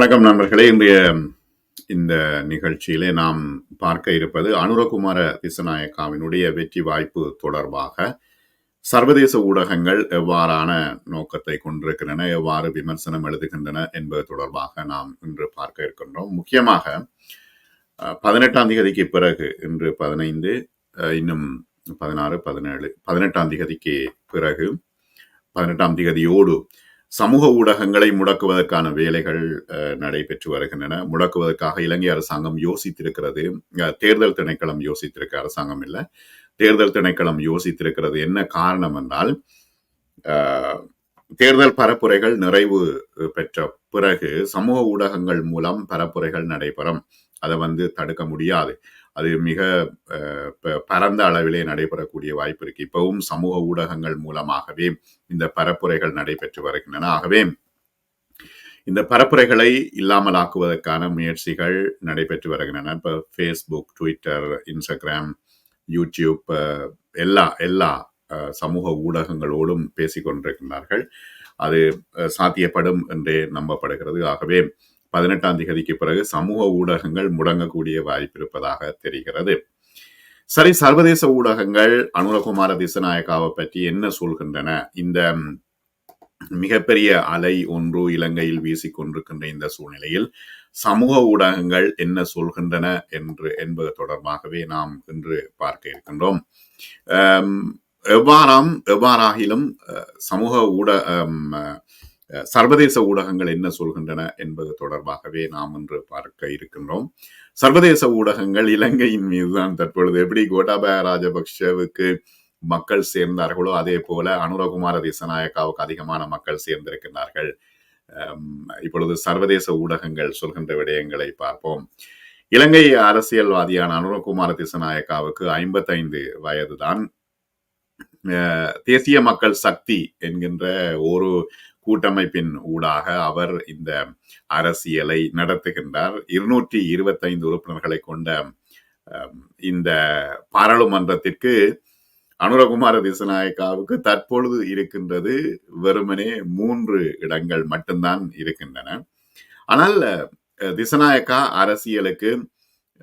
வணக்கம் நண்பர்களே. இன்றைய இந்த நிகழ்ச்சியிலே நாம் பார்க்க இருப்பது அனுரகுமார திசநாயக்காவினுடைய வெற்றி வாய்ப்பு தொடர்பாக. சர்வதேச ஊடகங்கள் எவ்வாறான நோக்கத்தை கொண்டிருக்கின்றன எவ்வாறு விமர்சனம் எழுதுகின்றன என்பது தொடர்பாக நாம் இன்று பார்க்க இருக்கின்றோம். முக்கியமாக அஹ், பதினெட்டாம் தேதிக்கு பிறகு இன்று பதினைந்து அஹ், இன்னும் பதினாறு பதினேழு பதினெட்டாம் தேதிக்கு பிறகு பதினெட்டாம் தேதியோடு சமூக ஊடகங்களை முடக்குவதற்கான வேலைகள் அஹ், நடைபெற்று வருகின்றன. முடக்குவதற்காக இலங்கை அரசாங்கம் யோசித்திருக்கிறது. அஹ், தேர்தல் திணைக்களம் யோசித்திருக்க அரசாங்கம் இல்லை. தேர்தல் திணைக்களம் யோசித்திருக்கிறது என்ன காரணம் என்றால் தேர்தல் பரப்புரைகள் நிறைவு பெற்ற பிறகு சமூக ஊடகங்கள் மூலம் பரப்புரைகள் நடைபெறும். அதை வந்து தடுக்க முடியாது. அது மிக ப- பரந்த அளவிலே நடைபெறக்கூடிய வாய்ப்பு இருக்கு. இப்பவும் சமூக ஊடகங்கள் மூலமாகவே இந்த பரப்புரைகள் நடைபெற்று வருகின்றன. ஆகவே இந்த பரப்புரைகளை இல்லாமலாக்குவதற்கான முயற்சிகள் நடைபெற்று வருகின்றன. இப்போ ஃபேஸ்புக் ட்விட்டர் இன்ஸ்டாகிராம் யூடியூப் எல்லா எல்லா சமூக ஊடகங்களோடும் பேசிக்கொண்டிருக்கின்றார்கள். அது சாத்தியப்படும் என்றே நம்பப்படுகிறது. ஆகவே பதினெட்டாம் தேதிக்கு பிறகு சமூக ஊடகங்கள் முடங்கக்கூடிய வாய்ப்பு இருப்பதாக தெரிகிறது. சரி சர்வதேச ஊடகங்கள் அனுரகுமார திசநாயக்காவை பற்றி என்ன சொல்கின்றன? இந்த மிகப்பெரிய அலை ஒன்று இலங்கையில் வீசிக்கொண்டிருக்கின்ற இந்த சூழ்நிலையில் சமூக ஊடகங்கள் என்ன சொல்கின்றன என்று என்பது தொடர்பாகவே நாம் இன்று பார்க்க இருக்கின்றோம். எவ்வாறாம் எவ்வாறாகிலும் அஹ், சமூக ஊட சர்வதேச ஊடகங்கள் என்ன சொல்கின்றன என்பது தொடர்பாகவே நாம் இன்று பார்க்க இருக்கின்றோம். சர்வதேச ஊடகங்கள் இலங்கையின் மீதுதான் தற்பொழுது. எப்படி கோட்டாபய ராஜபக்ஷவுக்கு மக்கள் சேர்ந்தார்களோ அதே போல அனுரகுமார திசநாயக்காவுக்கு அதிகமான மக்கள் சேர்ந்திருக்கிறார்கள் இப்பொழுது சர்வதேச ஊடகங்கள் சொல்கின்ற விடயங்களை பார்ப்போம். இலங்கை அரசியல்வாதியான அனுரகுமார திசநாயக்காவுக்கு ஐம்பத்தைந்து வயதுதான். அஹ், தேசிய மக்கள் சக்தி என்கின்ற ஒரு கூட்டமைப்பின் ஊடாக அவர் இந்த அரசியலை நடத்துகின்றார். இருநூற்றி இருபத்தைந்து உறுப்பினர்களை கொண்ட இந்த பாராளுமன்றத்திற்கு அனுரகுமார திசநாயக்காவுக்கு தற்பொழுது இருக்கின்றது வெறுமனே மூன்று இடங்கள் மட்டும்தான் இருக்கின்றன. ஆனால் திசநாயக்கா அரசியலுக்கு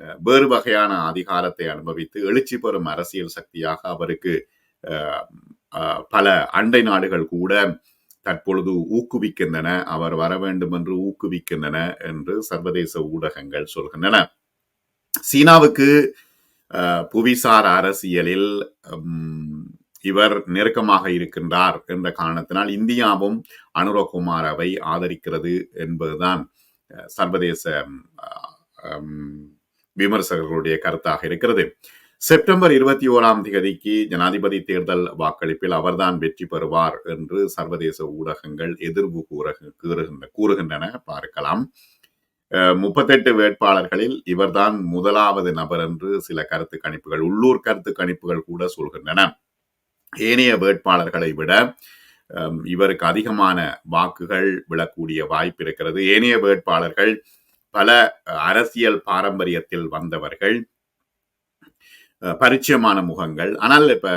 அஹ், வேறு வகையான அதிகாரத்தை அனுபவித்து எழுச்சி பெறும் அரசியல் சக்தியாக அவருக்கு பல அண்டை நாடுகள் கூட தற்பொழுது ஊக்குவிக்கின்றன அவர் வர வேண்டும் என்று ஊக்குவிக்கின்றன என்று சர்வதேச ஊடகங்கள் சொல்கின்றன. சீனாவுக்கு புவிசார் அரசியலில் உம், இவர் நெருக்கமாக இருக்கின்றார் என்ற காரணத்தினால் இந்தியாவும் அனுரகுமாரவை ஆதரிக்கிறது என்பதுதான் சர்வதேச விமர்சகர்களுடைய கருத்தாக இருக்கிறது. செப்டம்பர் இருபத்தி ஓராம் தேதிக்கு ஜனாதிபதி தேர்தல் வாக்களிப்பில் அவர்தான் வெற்றி பெறுவார் என்று சர்வதேச ஊடகங்கள் எதிர்வு கூறுக- கூறுகின்ற கூறுகின்றன. பார்க்கலாம். முப்பத்தெட்டு வேட்பாளர்களில் இவர்தான் முதலாவது நபர் என்று சில கருத்து கணிப்புகள் உள்ளூர் கருத்து கணிப்புகள் கூட சொல்கின்றன. ஏனைய வேட்பாளர்களை விட இவருக்கு அதிகமான வாக்குகள் விழக்கூடிய வாய்ப்பு இருக்கிறது. ஏனைய வேட்பாளர்கள் பல அரசியல் பாரம்பரியத்தில் வந்தவர்கள். பரிச்சயமான முகங்கள். ஆனால் இப்ப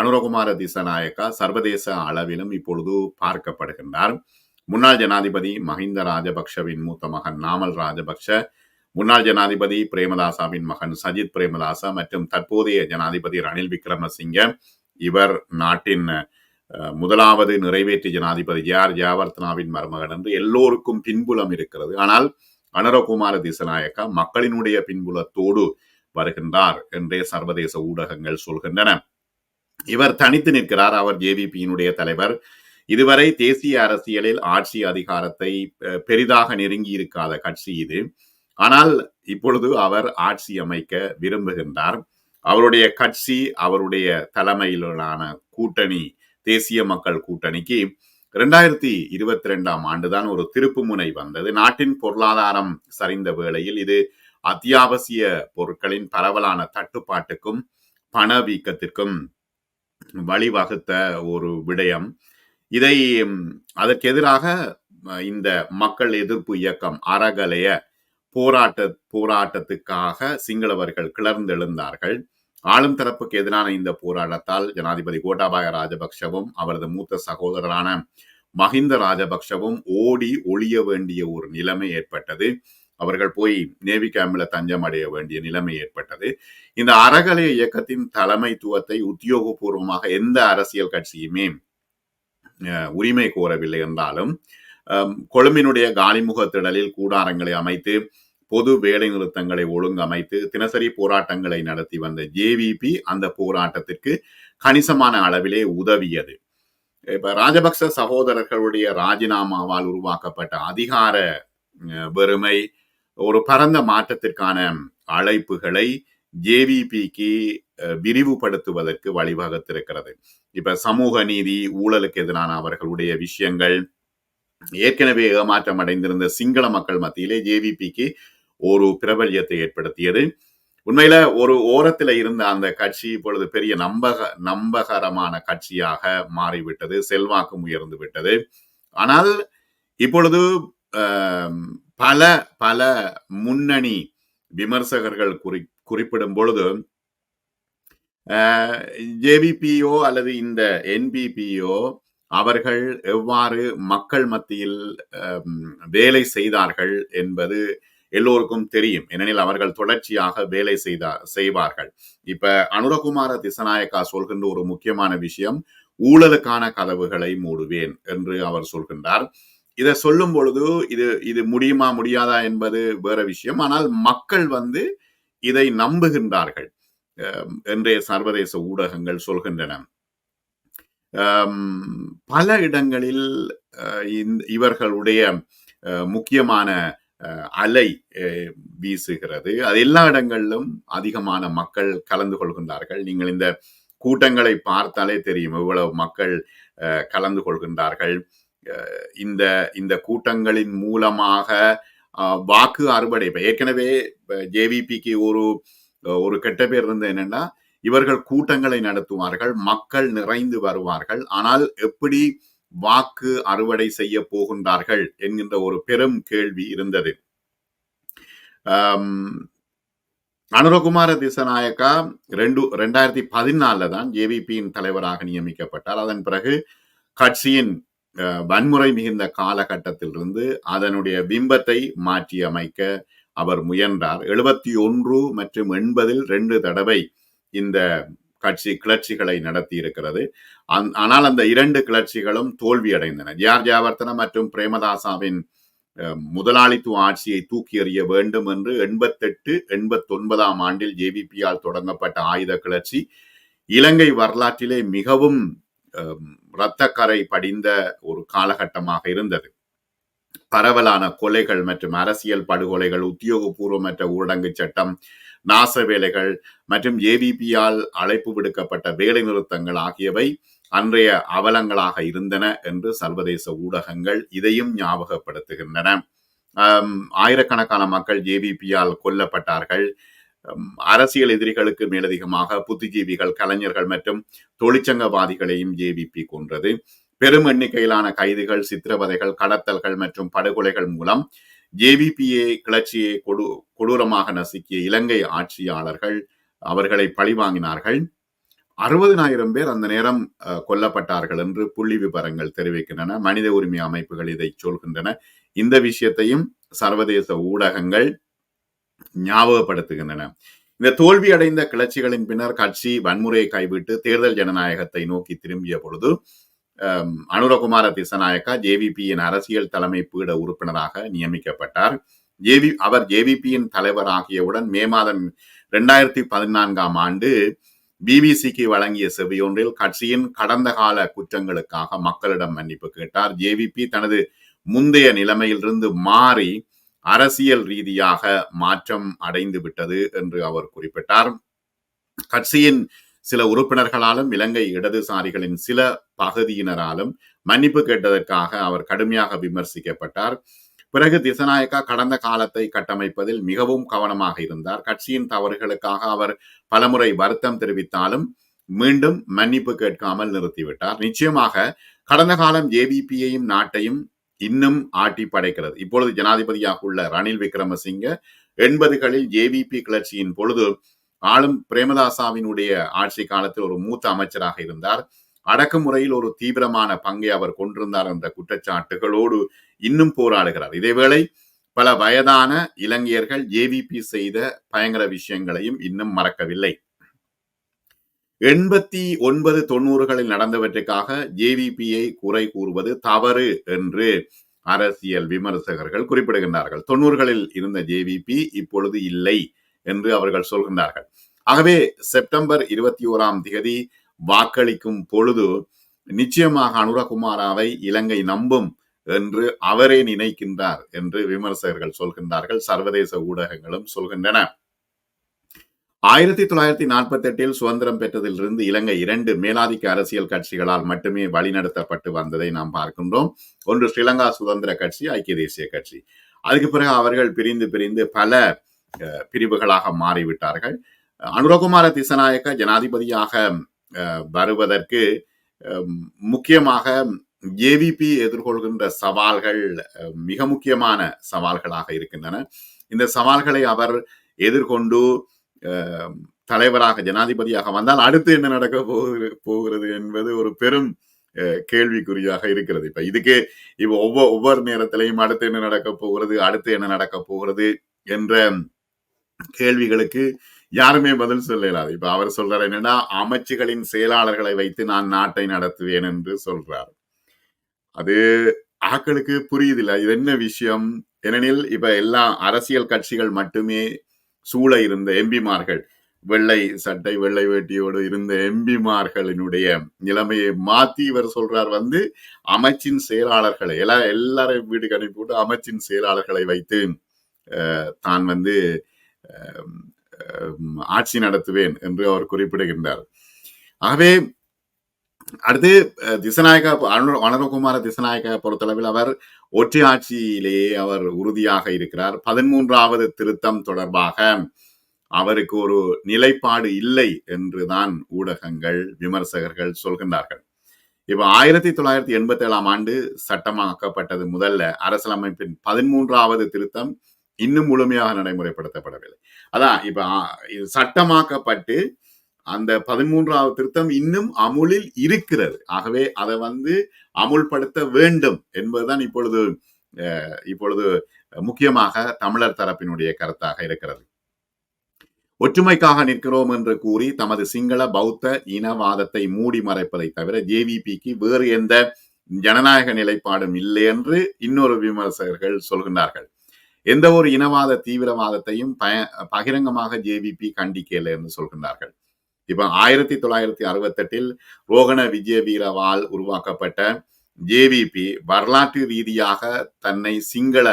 அனுரகுமார திசநாயக்கா சர்வதேச அளவிலும் இப்பொழுது பார்க்கப்படுகின்றார். முன்னாள் ஜனாதிபதி மஹிந்த ராஜபக்ஷவின் மூத்த மகன் நாமல் ராஜபக்ஷ முன்னாள் ஜனாதிபதி பிரேமதாசாவின் மகன் சஜித் பிரேமதாசா மற்றும் தற்போதைய ஜனாதிபதி ரணில் விக்ரமசிங்க. இவர் நாட்டின் முதலாவது நிறைவேற்று ஜனாதிபதி ஜார் ஜாவர்த்தனாவின் மருமகன் என்று எல்லோருக்கும் பின்புலம் இருக்கிறது. ஆனால் அனுரகுமார திசநாயக்கா மக்களினுடைய பின்புலத்தோடு வருகின்றார் என்றே சர்வதேச ஊடகங்கள் சொல்கின்றன. இவர் தனித்து நிற்கிறார் அவர் ஜேவிபியினுடைய தலைவர். இதுவரை தேசிய அரசியலில் ஆட்சி அதிகாரத்தை பெரிதாக நெருங்கி இருக்காத கட்சி இது. ஆனால் இப்பொழுது அவர் ஆட்சி அமைக்க விரும்புகின்றார். அவருடைய கட்சி அவருடைய தலைமையிலான கூட்டணி தேசிய மக்கள் கூட்டணிக்கு இரண்டாயிரத்தி இருபத்தி ரெண்டாம் ஆண்டுதான் ஒரு திருப்பு முனை வந்தது. நாட்டின் பொருளாதாரம் சரிந்த வேளையில் இது அத்தியாவசிய பொருட்களின் பரவலான தட்டுப்பாட்டுக்கும் பணவீக்கத்திற்கும் வழிவகுத்த ஒரு விடயம். இதை அதற்கு எதிராக இந்த மக்கள் எதிர்ப்பு இயக்கம் அறகலைய போராட்ட போராட்டத்துக்காக சிங்களவர்கள் கிளர்ந்தெழுந்தார்கள். ஆளும் தரப்புக்கு எதிரான இந்த போராட்டத்தால் ஜனாதிபதி கோட்டாபாய ராஜபக்ஷவும் அவரது மூத்த சகோதரரான மஹிந்த ராஜபக்ஷவும் ஓடி ஒளிய வேண்டிய ஒரு நிலைமை ஏற்பட்டது. அவர்கள் போய் நேவி கேம்பில் தஞ்சம் அடைய வேண்டிய நிலைமை ஏற்பட்டது. இந்த அறகலை இயக்கத்தின் தலைமைத்துவத்தை உத்தியோகபூர்வமாக எந்த அரசியல் கட்சியுமே உரிமை கோரவில்லை என்றாலும் கொழும்பினுடைய காலிமுக திடலில் கூடாரங்களை அமைத்து பொது வேலை நிறுத்தங்களை ஒழுங்கமைத்து தினசரி போராட்டங்களை நடத்தி வந்த ஜேவிபி அந்த போராட்டத்திற்கு கணிசமான அளவிலே உதவியது. இப்ப ராஜபக்ச சகோதரர்களுடைய ராஜினாமாவால் உருவாக்கப்பட்ட அதிகார வெறுமை ஒரு பரந்த மாற்றத்திற்கான அழைப்புகளை ஜேவிபிக்கு விரிவுபடுத்துவதற்கு வழிவகுத்திருக்கிறது இப்ப சமூக நீதி ஊழலுக்கு எதிரான அவர்களுடைய விஷயங்கள் ஏற்கனவே ஏமாற்றம் அடைந்திருந்த சிங்கள மக்கள் மத்தியிலே ஜேவிபிக்கு ஒரு பிரபல்யத்தை ஏற்படுத்தியது. உண்மையில ஒரு ஓரத்தில் இருந்த அந்த கட்சி இப்பொழுது பெரிய நம்பக நம்பகரமான கட்சியாக மாறிவிட்டது செல்வாக்கும் உயர்ந்து விட்டது. ஆனால் இப்பொழுது பல பல முன்னணி விமர்சகர்கள் குறி குறிப்பிடும் பொழுது ஜேவிபிஓ அல்லது இந்த என்பிபிஓ அவர்கள் எவ்வாறு மக்கள் மத்தியில் வேலை செய்தார்கள் என்பது எல்லோருக்கும் தெரியும். ஏனெனில் அவர்கள் தொடர்ச்சியாக வேலை செய்தார் செய்வார்கள். இப்ப அனுரகுமார திசநாயக்கா சொல்கின்ற ஒரு முக்கியமான விஷயம் ஊழலுக்கான கதவுகளை மூடுவேன் என்று அவர் சொல்கின்றார். இதை சொல்லும் பொழுது இது இது முடியுமா முடியாதா என்பது வேற விஷயம். ஆனால் மக்கள் வந்து இதை நம்புகின்றார்கள். என்றே சர்வதேச ஊடகங்கள் சொல்கின்றன. பல இடங்களில் இவர்களுடைய முக்கியமான அலை வீசுகிறது. அது எல்லா இடங்களிலும் அதிகமான மக்கள் கலந்து கொள்கின்றார்கள். நீங்கள் இந்த கூட்டங்களை பார்த்தாலே தெரியும் எவ்வளவு மக்கள் கலந்து கொள்கின்றார்கள். இந்த இந்த கூட்டங்களின் மூலமாக வாக்கு அறுவடை. இப்ப ஏற்கனவே ஜேவிபிக்கு ஒரு ஒரு கெட்ட பேர் இருந்தது என்னன்னா இவர்கள் கூட்டங்களை நடத்துவார்கள் மக்கள் நிறைந்து வருவார்கள் ஆனால் எப்படி வாக்கு அறுவடை செய்ய போகின்றார்கள் என்கின்ற ஒரு பெரும் கேள்வி இருந்தது. அனுரகுமார திசநாயக்கா ரெண்டு ரெண்டாயிரத்தி பதினாலுல தான் ஜேவிபியின் தலைவராக நியமிக்கப்பட்டார். அதன் பிறகு கட்சியின் வன்முறை மிகுந்த காலகட்டத்திலிருந்து அதனுடைய பிம்பத்தை மாற்றி அமைக்க அவர் முயன்றார். எழுபத்தி ஒன்று மற்றும் எண்பதில் ரெண்டு தடவை இந்த கட்சி கிளர்ச்சிகளை நடத்தி இருக்கிறது ஆனால் அந்த இரண்டு கிளர்ச்சிகளும் தோல்வியடைந்தன. ஜியார் ஜியாவர்த்தன ஜாவர்த்தன மற்றும் பிரேமதாசாவின் முதலாளித்துவ ஆட்சியை தூக்கி எறிய வேண்டும் என்று எண்பத்தெட்டு எண்பத்தொன்பதாம் ஆண்டில் ஜேவிபியால் தொடங்கப்பட்ட ஆயுத கிளர்ச்சி இலங்கை வரலாற்றிலே மிகவும் இரத்தக்கரை படிந்த ஒரு காலகட்டமாக இருந்தது. பரவலான கொலைகள் மற்றும் அரசியல் படுகொலைகள் உத்தியோகபூர்வமற்ற ஊரடங்கு சட்டம் நாச வேலைகள் மற்றும் ஏவிபியால் அழைப்பு விடுக்கப்பட்ட வேலை நிறுத்தங்கள் ஆகியவை அன்றைய அவலங்களாக இருந்தன என்று சர்வதேச ஊடகங்கள் இதையும் ஞாபகப்படுத்துகின்றன. ஆயிரக்கணக்கான மக்கள் ஏவிபியால் கொல்லப்பட்டார்கள். அரசியல் எதிரிகளுக்கு மேலதிகமாக புத்திஜீவிகள் கலைஞர்கள் மற்றும் தொழிற்சங்கவாதிகளையும் ஜேவிபி கொன்றது. பெரும் எண்ணிக்கையிலான கைதுகள் சித்திரவதைகள் கடத்தல்கள் மற்றும் படுகொலைகள் மூலம் ஜேவிபிஏ கிளர்ச்சியை கொடு கொடூரமாக நசுக்கிய இலங்கை ஆட்சியாளர்கள் அவர்களை பழிவாங்கினார்கள். அறுபதினாயிரம் பேர் அந்த நேரம் கொல்லப்பட்டார்கள் என்று புள்ளி விவரங்கள் தெரிவிக்கின்றன. மனித உரிமை அமைப்புகள் இதை சொல்கின்றன. இந்த விஷயத்தையும் சர்வதேச ஊடகங்கள் ஞாபகப்படுத்துகின்றன. இந்த தோல்வி அடைந்த கிளர்ச்சிகளின் பின்னர் கட்சி வன்முறையை கைவிட்டு தேர்தல் ஜனநாயகத்தை நோக்கி திரும்பிய பொழுது அனுரகுமார திசநாயக்கா ஜேவிபியின் அரசியல் தலைமை பீட உறுப்பினராக நியமிக்கப்பட்டார். ஜேவி அவர் ஜேவிபியின் தலைவராகியவுடன் மே மாதம் இரண்டாயிரத்தி பதினான்காம் ஆண்டு பிபிசிக்கு வழங்கிய செவியொன்றில் கட்சியின் கடந்த கால குற்றங்களுக்காக மக்களிடம் மன்னிப்பு கேட்டார். ஜேவிபி தனது முந்தைய நிலைமையிலிருந்து மாறி அரசியல் ரீதியாக மாற்றம் அடைந்து விட்டது என்று அவர் குறிப்பிட்டார். கட்சியின் சில உறுப்பினர்களாலும் இலங்கை இடதுசாரிகளின் சில பகுதியினராலும் மன்னிப்பு கேட்டதற்காக அவர் கடுமையாக விமர்சிக்கப்பட்டார். பிறகு திசநாயக்கா கடந்த காலத்தை கட்டமைப்பதில் மிகவும் கவனமாக இருந்தார். கட்சியின் தவறுகளுக்காக அவர் பலமுறை வருத்தம் தெரிவித்தாலும் மீண்டும் மன்னிப்பு கேட்காமல் நிறுத்திவிட்டார். நிச்சயமாக கடந்த காலம் ஜேவிபியையும் நாட்டையும் இன்னும் ஆட்டி படைக்கிறது. இப்பொழுது ஜனாதிபதியாக உள்ள ரணில் விக்ரமசிங்க எண்பதுகளில் ஜேவிபி கிளர்ச்சியின் பொழுது ஆளும் பிரேமதாசாவினுடைய ஆட்சி காலத்தில் ஒரு மூத்த அமைச்சராக இருந்தார். அடக்குமுறையில் ஒரு தீவிரமான பங்கை அவர் கொண்டிருந்தார் என்ற குற்றச்சாட்டுகளோடு இன்னும் போராடுகிறார். இதேவேளை பல வயதான இலங்கையர்கள் ஏவிபி செய்த பயங்கர விஷயங்களையும் இன்னும் மறக்கவில்லை. எண்பத்தி ஒன்பது தொண்ணூறுகளில் நடந்தவற்றுக்காக ஜேவிபியை குறை கூறுவது தவறு என்று அரசியல் விமர்சகர்கள் குறிப்பிடுகின்றார்கள். தொண்ணூறுகளில் இருந்த ஜேவிபி இப்பொழுது இல்லை என்று அவர்கள் சொல்கின்றார்கள். ஆகவே செப்டம்பர் இருபத்தி ஓராம் தேதி வாக்களிக்கும் பொழுது நிச்சயமாக அனுரகுமாராவை இலங்கை நம்பும் என்று அவரே நினைக்கின்றார் என்று விமர்சகர்கள் சொல்கின்றார்கள். சர்வதேச ஊடகங்களும் சொல்கின்றன. ஆயிரத்தி தொள்ளாயிரத்தி நாற்பத்தி எட்டில் சுதந்திரம் பெற்றதிலிருந்து இலங்கை இரண்டு மேலாதிக்க அரசியல் கட்சிகளால் மட்டுமே வழிநடத்தப்பட்டு வந்ததை நாம் பார்க்கின்றோம். ஒன்று ஸ்ரீலங்கா சுதந்திர கட்சி ஐக்கிய தேசிய கட்சி. அதுக்கு பிறகு அவர்கள் பிரிந்து பிரிந்து பல பிரிவுகளாக மாறிவிட்டார்கள். அனுரகுமார திசநாயக்க ஜனாதிபதியாக வருவதற்கு முக்கியமாக ஏவிபி எதிர்கொள்கின்ற சவால்கள் மிக முக்கியமான சவால்களாக இருக்கின்றன. இந்த சவால்களை அவர் எதிர்கொண்டு தலைவராக ஜனாதிபதியாக வந்தால் அடுத்து என்ன நடக்க போகிறது என்பது ஒரு பெரும் கேள்விக்குறியாக இருக்கிறது. இப்ப இதுக்கு இப்ப ஒவ்வொரு ஒவ்வொரு நேரத்திலையும் அடுத்து என்ன நடக்க போகிறது அடுத்து என்ன நடக்க போகிறது என்ற கேள்விகளுக்கு யாருமே பதில் சொல்லலாது. இப்ப அவர் சொல்றாரு என்னன்னா அமைச்சுகளின் செயலாளர்களை வைத்து நான் நாட்டை நடத்துவேன் என்று சொல்றார். அது ஆக்களுக்கு புரியுதில்ல. இது என்ன விஷயம்? ஏனெனில் இப்ப எல்லா அரசியல் கட்சிகள் மட்டுமே சூழ இருந்த எம்பிமார்கள் வெள்ளை சட்டை வெள்ளை வேட்டியோடு இருந்த எம்பிமார்களினுடைய நிலைமையை மாத்தி இவர் சொல்றார் வந்து அமைச்சின் செயலாளர்களை எல்லா எல்லாரையும் வீடு அனுப்பி போட்டு அமைச்சின் செயலாளர்களை வைத்து தான் வந்து ஆட்சி நடத்துவேன் என்று அவர் குறிப்பிடுகின்றார். ஆகவே அடுத்து திசநாயக அனுரகுமார திசநாயக பொறுத்தளவில் அவர் ஒற்றை ஆட்சியிலேயே அவர் உறுதியாக இருக்கிறார். பதிமூன்றாவது திருத்தம் தொடர்பாக அவருக்கு ஒரு நிலைப்பாடு இல்லை என்றுதான் ஊடகங்கள் விமர்சகர்கள் சொல்கின்றார்கள். இப்ப ஆயிரத்தி தொள்ளாயிரத்தி எண்பத்தி ஏழாம் ஆண்டு சட்டமாக்கப்பட்டது முதல்ல அரசியலமைப்பின் பதிமூன்றாவது திருத்தம் இன்னும் முழுமையாக நடைமுறைப்படுத்தப்படவில்லை. அதான் இப்ப சட்டமாக்கப்பட்டு அந்த பதிமூன்றாவது திருத்தம் இன்னும் அமுலில் இருக்கிறது. ஆகவே அதை வந்து அமுல்படுத்த வேண்டும் என்பதுதான் இப்பொழுது இப்பொழுது முக்கியமாக தமிழர் தரப்பினுடைய கருத்தாக இருக்கிறது. ஒற்றுமைக்காக நிற்கிறோம் என்று கூறி தமது சிங்கள பௌத்த இனவாதத்தை மூடி மறைப்பதை தவிர ஜேவிபிக்கு வேறு எந்த ஜனநாயக நிலைப்பாடும் இல்லை என்று இன்னொரு விமர்சகர்கள் சொல்கின்றார்கள். எந்த ஒரு இனவாத தீவிரவாதத்தையும் பய பகிரங்கமாக ஜேவிபி கண்டிக்கல என்று சொல்கின்றார்கள். இப்ப ஆயிரத்தி தொள்ளாயிரத்தி அறுபத்தி எட்டில் ரோகண விஜய வீரவால் உருவாக்கப்பட்ட ஜேவிபி வரலாற்று ரீதியாக தன்னை சிங்கள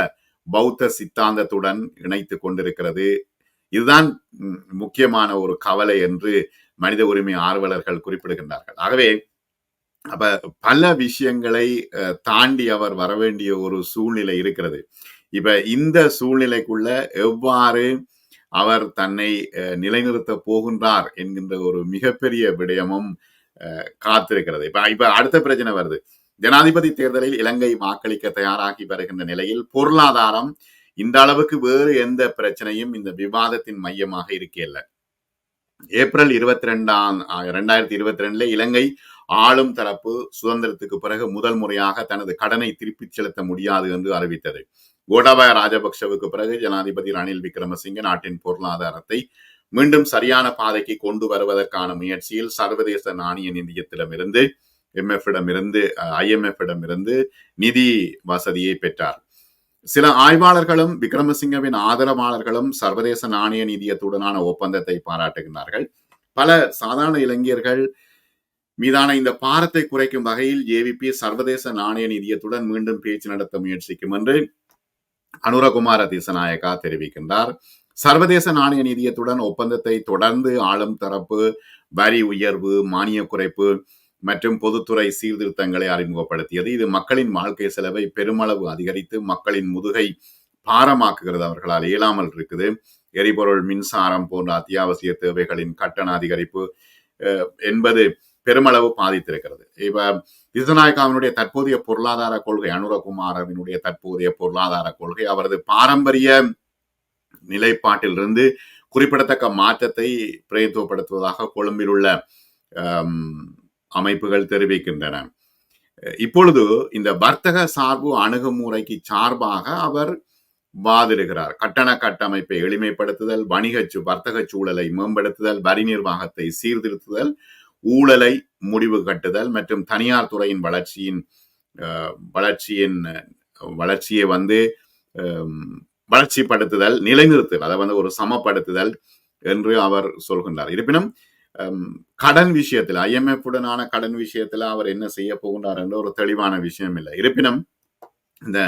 பௌத்த சித்தாந்தத்துடன் இணைத்து கொண்டிருக்கிறது. இதுதான் முக்கியமான ஒரு கவலை என்று மனித உரிமை ஆர்வலர்கள் குறிப்பிடுகின்றார்கள். ஆகவே அப்ப பல விஷயங்களை தாண்டி அவர் வரவேண்டிய ஒரு சூழ்நிலை இருக்கிறது. இப்ப இந்த சூழ்நிலைக்குள்ள எவ்வாறு அவர் தன்னை நிலைநிறுத்த போகின்றார் என்கின்ற ஒரு மிகப்பெரிய விடயமும் காத்திருக்கிறது. இப்ப இப்ப அடுத்த பிரச்சனை வருது. ஜனாதிபதி தேர்தலில் இலங்கை வாக்களிக்க தயாராகி வருகின்ற நிலையில் பொருளாதாரம் இந்த அளவுக்கு வேறு எந்த பிரச்சனையும் இந்த விவாதத்தின் மையமாக இருக்கல ஏப்ரல் இருபத்தி ரெண்டாம் இரண்டாயிரத்தி இருபத்தி ரெண்டுல இலங்கை ஆளும் தரப்பு சுதந்திரத்துக்கு பிறகு முதல் முறையாக தனது கடனை திருப்பிச் செலுத்த முடியாது என்று அறிவித்தது. கோட்டாபாய ராஜபக்சவுக்கு பிறகு ஜனாதிபதி ரணில் விக்ரமசிங்க நாட்டின் பொருளாதாரத்தை மீண்டும் சரியான பாதைக்கு கொண்டு வருவதற்கான முயற்சியில் சர்வதேச நாணய நிதியத்திடமிருந்து எம்எஃப் இருந்து நிதி வசதியை பெற்றார். சில ஆய்வாளர்களும் விக்ரமசிங்கவின் ஆதரவாளர்களும் சர்வதேச நாணய நிதியத்துடனான ஒப்பந்தத்தை பாராட்டுகின்றார்கள். பல சாதாரண இளைஞர்கள் மீதான இந்த பாரத்தை குறைக்கும் வகையில் ஏவிபி சர்வதேச நாணய நிதியத்துடன் மீண்டும் பேச்சு நடத்த முயற்சிக்கும் என்று அனுரகுமார திசநாயகா தெரிவிக்கின்றார். சர்வதேச நாணய நிதியத்துடன் ஒப்பந்தத்தை தொடர்ந்து ஆளும் தரப்பு வரி உயர்வு மானிய குறைப்பு மற்றும் பொதுத்துறை சீர்திருத்தங்களை அறிமுகப்படுத்தியது. இது மக்களின் வாழ்க்கை செலவை பெருமளவு அதிகரித்து மக்களின் முதுகை பாரமாக்குகிறது அவர்களால். இயலாமல் இருக்குது. எரிபொருள் மின்சாரம் போன்ற அத்தியாவசிய தேவைகளின் கட்டண அதிகரிப்பு என்பது பெருமளவு பாதித்திருக்கிறது. இப்ப திசநாயக்காவினுடைய தற்போதைய பொருளாதார கொள்கை அனுரகுமாரவினுடைய தற்போதைய பொருளாதார கொள்கை அவரது பாரம்பரிய நிலைப்பாட்டிலிருந்து குறிப்பிடத்தக்க மாற்றத்தை பிரயத்துவப்படுத்துவதாக கொழும்பில் உள்ள அமைப்புகள் தெரிவிக்கின்றன. இப்பொழுது இந்த வர்த்தக சார்பு அணுகுமுறைக்கு சார்பாக அவர் வாதிடுகிறார். கட்டண கட்டமைப்பை எளிமைப்படுத்துதல் வணிக வர்த்தக சூழலை மேம்படுத்துதல் வரி நிர்வாகத்தை சீர்திருத்துதல் ஊழலை முடிவு கட்டுதல் மற்றும் தனியார் துறையின் வளர்ச்சியின் வளர்ச்சியின் வளர்ச்சியை வந்து வளர்ச்சிப்படுத்துதல் நிலைநிறுத்துதல் அதை வந்து ஒரு சமப்படுத்துதல் என்று அவர் சொல்கின்றார். இருப்பினும் கடன் விஷயத்தில் ஐஎம்எஃப் உடனான கடன் விஷயத்தில் அவர் என்ன செய்ய போகின்றார் என்ற ஒரு தெளிவான விஷயம் இல்லை. இருப்பினும் இந்த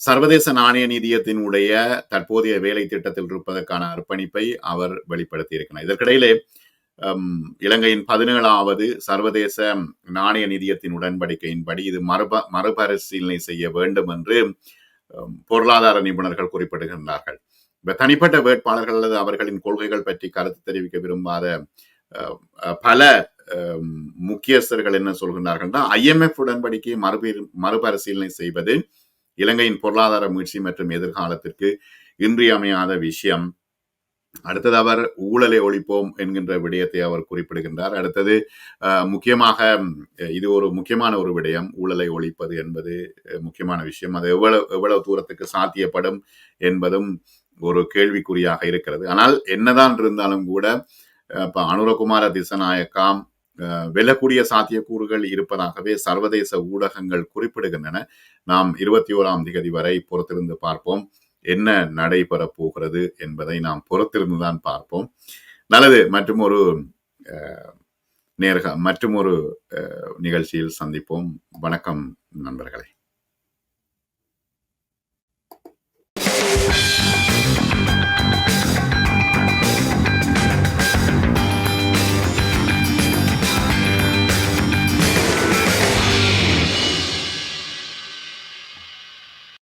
சர்வதேச நாணய நிதியத்தினுடைய தற்போதைய வேலை திட்டத்தில் இருப்பதற்கான அர்ப்பணிப்பை அவர் வெளிப்படுத்தி இருக்கிறார் இதற்கிடையிலே இலங்கையின் பதினேழாவது சர்வதேச நாணய நிதியத்தின் உடன்படிக்கையின்படி இது மறுப மறுபரிசீலனை செய்ய வேண்டும் என்று பொருளாதார நிபுணர்கள் குறிப்பிடுகின்றார்கள். இப்ப தனிப்பட்ட வேட்பாளர்கள் அல்லது அவர்களின் கொள்கைகள் பற்றி கருத்து தெரிவிக்க விரும்பாத பல முக்கியஸ்தர்கள் என்ன சொல்கின்றார்கள்னா ஐஎம்எஃப் உடன்படிக்கையை மறுபீர் மறுபரிசீலனை செய்வது இலங்கையின் பொருளாதார முயற்சி மற்றும் எதிர்காலத்திற்கு இன்றியமையாத விஷயம். அடுத்தது அவர் ஊழலை ஒழிப்போம் என்கின்ற விடயத்தை அவர் குறிப்பிடுகின்றார். அடுத்தது முக்கியமாக இது ஒரு முக்கியமான ஒரு விடயம் ஊழலை ஒழிப்பது என்பது முக்கியமான விஷயம். அது எவ்வளவு எவ்வளவு தூரத்துக்கு சாத்தியப்படும் என்பதும் ஒரு கேள்விக்குறியாக இருக்கிறது. ஆனால் என்னதான் இருந்தாலும் கூட இப்போ இப்ப அனுரகுமார திசநாயக்காம் அஹ், வெல்லக்கூடிய சாத்தியக்கூறுகள் இருப்பதாகவே சர்வதேச ஊடகங்கள் குறிப்பிடுகின்றன. நாம் இருபத்தி ஓராம் திகதி வரை பொறுத்திருந்து பார்ப்போம். என்ன நடைபெற போகிறது என்பதை நாம் பொறுத்திருந்துதான் பார்ப்போம். நல்லது மற்றும் ஒரு நேர்க மற்றும் ஒரு நிகழ்ச்சியில் சந்திப்போம். வணக்கம் நண்பர்களே.